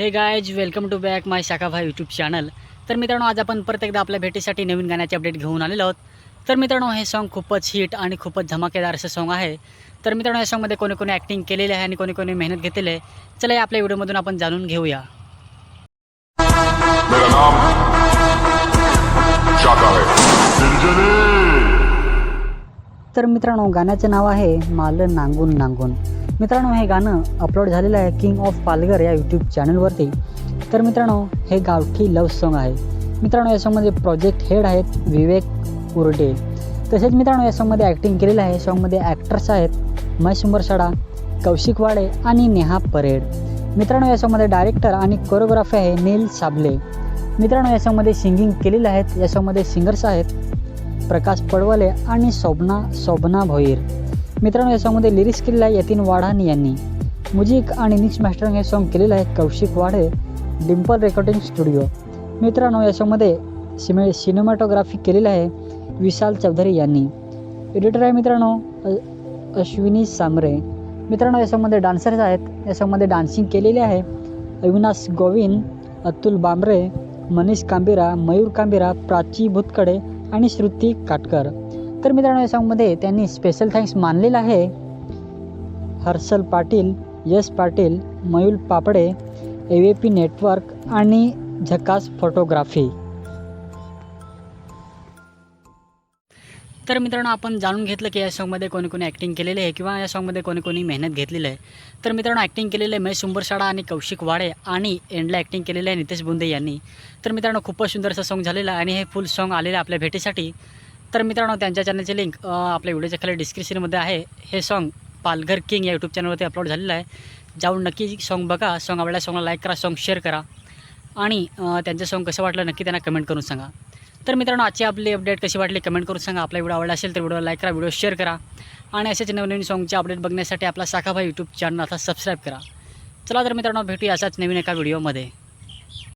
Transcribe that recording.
Hey guys welcome to back my Shakhabhai YouTube channel तर मित्रांनो आज आपण परत एकदा आपल्या भेटीसाठी नवीन गाण्याचे अपडेट घेऊन आलेलो आहोत. तर मित्रांनो हे सॉन्ग खूपच हिट आणि खूपच धमाकेदार असं सॉन्ग आहे. तर मित्रांनो या सॉन्गमध्ये कोणी कोणी ॲक्टिंग केलेली आहे आणि कोणी कोणी मेहनत घेतलेली आहे. चला या आपल्या व्हिडिओमधून आपण जाणून घेऊया. तर मित्रांनो गाण्याचं नाव आहे माल नांगून नांगून. मित्रांनो हे गाणं अपलोड झालेलं आहे किंग ऑफ पालघर या यूट्यूब चॅनलवरती तर मित्रांनो हे गावठी लव्ह सॉन्ग आहे. मित्रांनो या प्रोजेक्ट हेड आहेत विवेक उर्डे. तसेच मित्रांनो या सॉंगमध्ये ॲक्टिंग केलेलं आहे. सॉंगमध्ये ॲक्टर्स आहेत महेश उंबरसाडा कौशिक वाडे आणि नेहा परेड. मित्रांनो या सॉंगमध्ये डायरेक्टर आणि कोरिओग्राफी आहे नील साबले. मित्रांनो या सॉंगमध्ये सिंगिंग केलेलं आहेत या सॉंगमध्ये सिंगर्स आहेत प्रकाश पडवले आणि शोभना शोभना भोईर. मित्रांनो या सॉंगमध्ये लिरिक्स केलेलं आहे यतीन वाढानी यांनी. म्युझिक आणि मिक्स मास्टरिंग हे सॉन्ग केलेलं आहे Kaushik Wadhe Dimple recording studio. मित्रांनो या सॉंगमध्ये सिमे सिनेमॅटोग्राफी केलेलं आहे विशाल चौधरी यांनी. एडिटर आहे मित्रांनो अश्विनी सामरे. मित्रांनो या सॉंगमध्ये डान्सर्स आहेत. या सॉंगमध्ये डान्सिंग केलेले आहे अविनाश गोविंद अतुल बांबरे मनीष कांबिरा मयूर कांबिरा प्राची भुतकडे आणि श्रुती काटकर. तर मित्रांनो या सॉन्गमध्ये त्यांनी स्पेशल थँक्स मानलेलं आहे. Harshal Patil Yash Patil Mayul Papade A V P network आणि झकास फोटोग्राफी तर मित्रांनो आपण जाणून घेतलं की या सॉंगमध्ये कोणी कोणी ॲक्टिंग केलेली आहे किंवा या सॉंगमध्ये कोणी कोणी मेहनत घेतलेली आहे. तर मित्रांनो ॲक्टिंग केलेलं आहे महेश उंबरसाडा आणि कौशिक वाडे आणि एंडला ॲक्टिंग केलेलं आहे नितेश बुंदे यांनी. तर मित्रांनो खूपच सुंदर असं सॉंग झालेलं आहे आणि हे फुल सॉंग आलेलं आहे आपल्या भेटीसाठी. तर मित्रांनो त्यांच्या चॅनलची लिंक आपल्या व्हिडिओच्या खाली डिस्क्रिप्शनमध्ये आहे. हे सॉन्ग पालघर किंग या यूट्यूब चॅनलवरती अपलोड झालेलं आहे. जाऊन नक्की सॉन्ग बघा. सॉन्ग आवडल्या सॉन्गला लाईक करा सॉन्ग शेअर करा. आणि त्यांचं सॉन्ग कसं वाटलं नक्की त्यांना कमेंट करून सांगा. तर मित्रांनो आजची आपली अपडेट कशी वाटली कमेंट करून सांगा. आपला व्हिडिओ आवडला असेल तर व्हिडिओ लाईक करा व्हिडिओ शेअर करा. आणि असेच नवीन सॉन्गचे अपडेट बघण्यासाठी आपला साखाभाई यूट्यूब चॅनल आता सबस्क्राईब करा. चला तर मित्रांनो भेटूया असाच नवीन एका व्हिडिओमध्ये